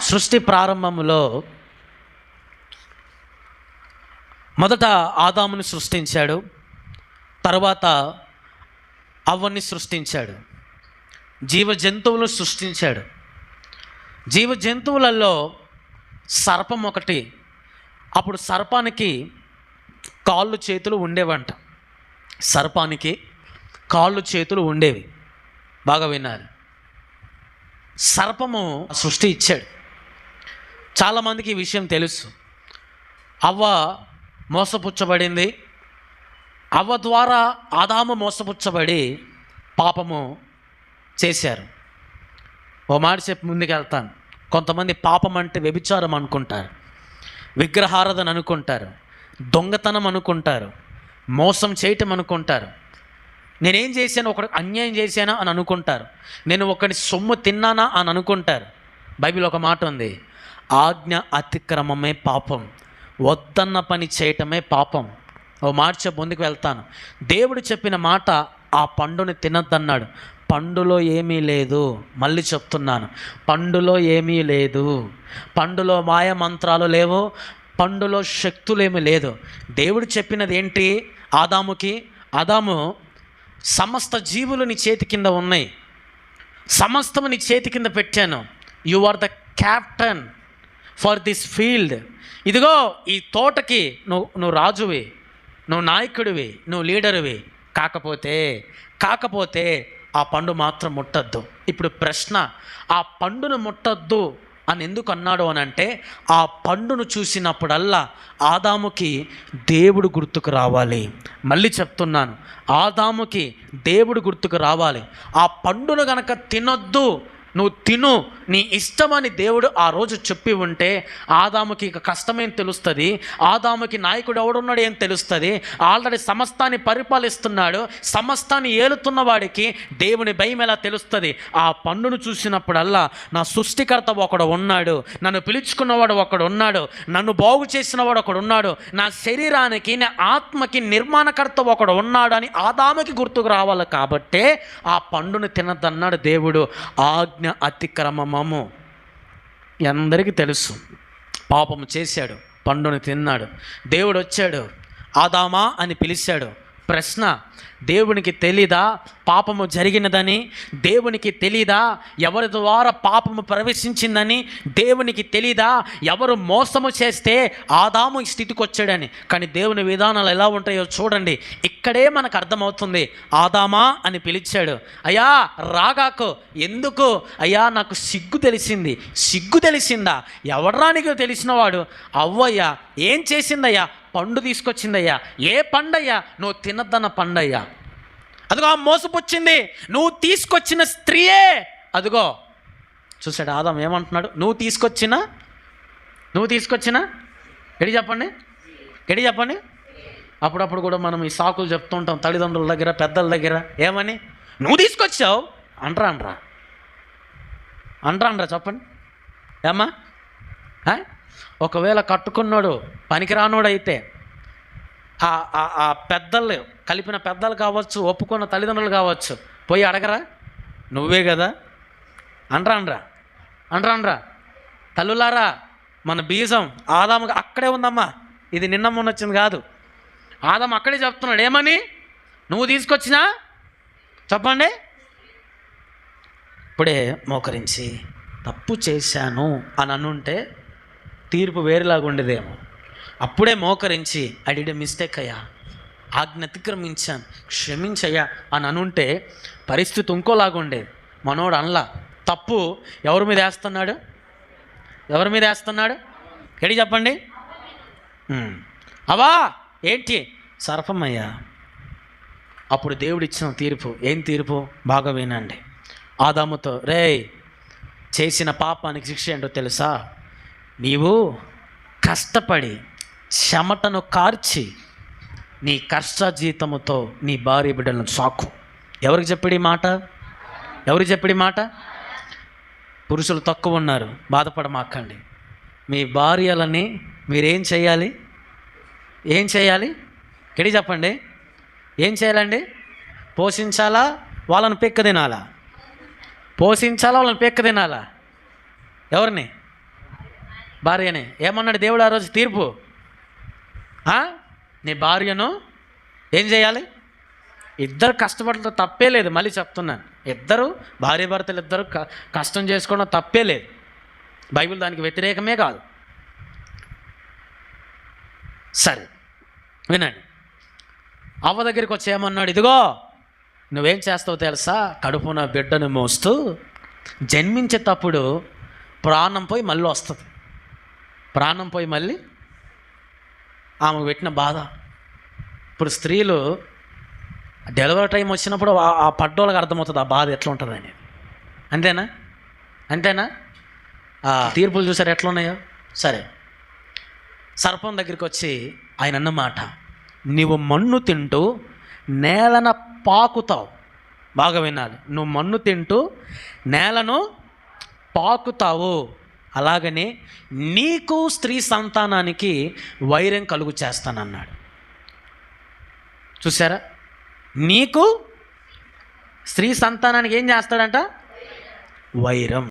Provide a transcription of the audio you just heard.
సృష్టి ప్రారంభంలో మొదట ఆదాముని సృష్టించాడు తర్వాత అవ్వని సృష్టించాడు జీవ జంతువులను సృష్టించాడు. జీవ జంతువులలో సర్పం ఒకటి అప్పుడు సర్పానికి కాళ్ళు చేతులు ఉండేవంట. సర్పానికి కాళ్ళు చేతులు ఉండేవి. బాగా విన్నారు సర్పము సృష్టి ఇచ్చాడు. చాలామందికి ఈ విషయం తెలుసు. అవ్వ మోసపుచ్చబడింది. అవ్వ ద్వారా ఆదాము మోసపుచ్చబడి పాపము చేశారు. ఓ మాట చెప్పి ముందుకు వెళ్తాను కొంతమంది పాపం అంటే వ్యభిచారం అనుకుంటారు. విగ్రహారాధన అనుకుంటారు. దొంగతనం అనుకుంటారు. మోసం చేయటం అనుకుంటారు. నేనేం చేశాను? ఒకటి అన్యాయం చేశానా అని అనుకుంటారు. నేను ఒకటి సొమ్ము తిన్నానా అని అనుకుంటారు. బైబిల్ ఒక మాట ఉంది. ఆజ్ఞ అతిక్రమమే పాపం. వద్దన్న పని చేయటమే పాపం. ఓ మార్చ ముందుకు వెళ్తాను. దేవుడు చెప్పిన మాట ఆ పండుని తినద్దన్నాడు. పండులో ఏమీ లేదు మళ్ళీ చెప్తున్నాను. పండులో ఏమీ లేదు. పండులో మాయ మంత్రాలు లేవు పండులో శక్తులేమీ లేదు. దేవుడు చెప్పినది ఏంటి? ఆదాముకి ఆదాము సమస్త జీవులు నీ చేతి కింద ఉన్నాయి. సమస్తము నీ చేతి కింద పెట్టాను. You are the captain for this field ఇదిగో ఈ తోటకి నువ్వు నువ్వు రాజువి నువ్వు నాయకుడివి నువ్వు లీడర్వి. కాకపోతే కాకపోతే ఆ పండు మాత్రం ముట్టద్దు. ఇప్పుడు ప్రశ్న ఆ పండును ముట్టద్దు అని ఎందుకు అన్నాడు అని అంటే ఆ పండును చూసినప్పుడల్లా ఆదాముకి దేవుడు గుర్తుకు రావాలి. మళ్ళీ చెప్తున్నాను ఆదాముకి దేవుడు గుర్తుకు రావాలి. ఆ పండును గనక తినొద్దు నువ్వు తిను. నీ ఇష్టమని దేవుడు ఆ రోజు చెప్పి ఉంటే ఆదాముకి ఇక కష్టమేం తెలుస్తుంది? ఆదాముకి నాయకుడు ఎవడున్నాడు ఏం తెలుస్తుంది? ఆల్రెడీ సమస్తాన్ని పరిపాలిస్తున్నాడు. సమస్తాన్ని ఏలుతున్న వాడికి దేవుని భయం ఎలా తెలుస్తుంది? ఆ పన్నును చూసినప్పుడల్లా నా సృష్టికర్త ఒకడు ఉన్నాడు. నన్ను పిలుచుకున్నవాడు ఒకడు ఉన్నాడు. నన్ను బాగు చేసినవాడు ఒకడు ఉన్నాడు. నా శరీరానికి నా ఆత్మకి నిర్మాణకర్త ఒకడు ఉన్నాడు అని ఆదాముకి గుర్తుకు రావాలి కాబట్టే ఆ పండును తినదన్నాడు దేవుడు. ఆజ్ఞ అతిక్రమము అందరికీ తెలుసు. పాపము చేశాడు పండుని తిన్నాడు. దేవుడు వచ్చాడు ఆదామా అని పిలిచాడు. ప్రశ్న దేవునికి తెలీదా పాపము జరిగినదని? దేవునికి తెలీదా ఎవరి ద్వారా పాపము ప్రవేశించిందని? దేవునికి తెలీదా ఎవరు మోసము చేస్తే ఆదాము ఈ స్థితికి వచ్చాడని? కానీ దేవుని విధానాలు ఎలా ఉంటాయో చూడండి. ఇక్కడే మనకు అర్థమవుతుంది ఆదామా అని పిలిచాడు. అయ్యా రాగాకు ఎందుకు? అయ్యా నాకు సిగ్గు తెలిసింది. సిగ్గు తెలిసిందా? ఎవరానికి తెలిసినవాడు అవ్వయ్యా ఏం చేసిందయ్యా? పండు తీసుకొచ్చిందయ్యా. ఏ పండయ్యా? నువ్వు తినద్దన్న పండయ్యా. అదిగో ఆ మోసపుచ్చింది. నువ్వు తీసుకొచ్చిన స్త్రీయే. అదిగో చూసాడు ఆదాం ఏమంటున్నాడు? నువ్వు తీసుకొచ్చిన? నువ్వు తీసుకొచ్చిన? ఎడి చెప్పండి. ఎడి చెప్పండి. అప్పుడప్పుడు కూడా మనం ఈ సాకులు చెప్తుంటాం తల్లిదండ్రుల దగ్గర పెద్దల దగ్గర. ఏమని? నువ్వు తీసుకొచ్చావు. అంటరా అనరా అంటరా అనరా చెప్పండి. ఏమ్మా? ఒకవేళ కట్టుకున్నాడు పనికిరానోడైతే ఆ- పెద్దలు కలిపిన పెద్దలు కావచ్చు ఒప్పుకున్న తల్లిదండ్రులు కావచ్చు పోయి అడగరా? నువ్వే కదా. అండ్రా అండ్రా. అండ్రా అండ్రా. తల్లులారా మన బీజం ఆదాము అక్కడే ఉందమ్మా. ఇది నిన్న మొన్న వచ్చింది కాదు. ఆదం అక్కడే చెప్తున్నాడు ఏమని? నువ్వు తీసుకొచ్చినా? చెప్పండి. ఇప్పుడే మోకరించి తప్పు చేశాను అని అనుంటే తీర్పు వేరేలాగా ఉండేదేమో. అప్పుడే మోకరించి ఐ డిడ్ మిస్టేక్ అయ్యా. ఆజ్ఞ అతిక్రమించాను. క్షమించయ్యా అని అనుంటే పరిస్థితి ఇంకోలాగా ఉండేది. మనోడు అనలా తప్పు ఎవరి మీద వేస్తున్నాడు? ఎవరి మీద వేస్తున్నాడు? ఎడి చెప్పండి? అవా? ఏంటి? సర్పమయ్యా. అప్పుడు దేవుడు ఇచ్చిన తీర్పు. ఏం తీర్పు? బాగా వినండి ఆదాముతో రేయ్ చేసిన పాపానికి శిక్ష ఏంటో తెలుసా? నీవు కష్టపడి చెమటను కార్చి నీ కష్ట జీతముతో నీ భార్య బిడ్డలను సాకు. ఎవరికి చెప్పాడు ఈ మాట? ఎవరికి చెప్పాడు ఈ మాట? పురుషులు తక్కువ ఉన్నారు. బాధపడమాకండి. మీ భార్యలని మీరేం చేయాలి? ఏం చేయాలి? గడి చెప్పండి. ఏం చేయాలండి? పోషించాలా? వాళ్ళని పెక్క తినాలా? పోషించాలా? వాళ్ళని పెక్క తినాలా? ఎవరిని? భార్యని. ఏమన్నాడు దేవుడు ఆ రోజు? తీర్పు. నీ భార్యను ఏం చేయాలి? ఇద్దరు కష్టపడటం తప్పే లేదు. మళ్ళీ చెప్తున్నాను. ఇద్దరు భార్య భర్తలు ఇద్దరు క- కష్టం చేసుకోవడం తప్పే లేదు. బైబిల్ దానికి వ్యతిరేకమే కాదు. సరే వినండి. అవ్వ దగ్గరికి వచ్చి ఏమన్నాడు? ఇదిగో నువ్వేం చేస్తావు తెలుసా? కడుపున బిడ్డను మోస్తూ జన్మించేటప్పుడు ప్రాణం పోయి మళ్ళీ వస్తుంది. ప్రాణం పోయి మళ్ళీ ఆమెకు పెట్టిన బాధ. ఇప్పుడు స్త్రీలు డెలివరీ టైం వచ్చినప్పుడు ఆ- పడ్డోళ్ళకి అర్థమవుతుంది ఆ బాధ ఎట్లా ఉంటుంది అనేది అంతేనా? అంతేనా తీర్పులు చూసారు ఎట్లా ఉన్నాయో సరే. సర్పం దగ్గరికి వచ్చి ఆయన అన్నమాట నీవు మన్ను తింటూ నేలన పాకుతావు. బాగా వినాలి. నువ్వు మన్ను తింటూ నేలను పాకుతావు. అలాగనే నీకు స్త్రీ సంతానానికి వైరం కలుగు చేస్తానన్నాడు. చూసారా నీకు స్త్రీ సంతానానికి ఏం చేస్తాడంట? వైరం.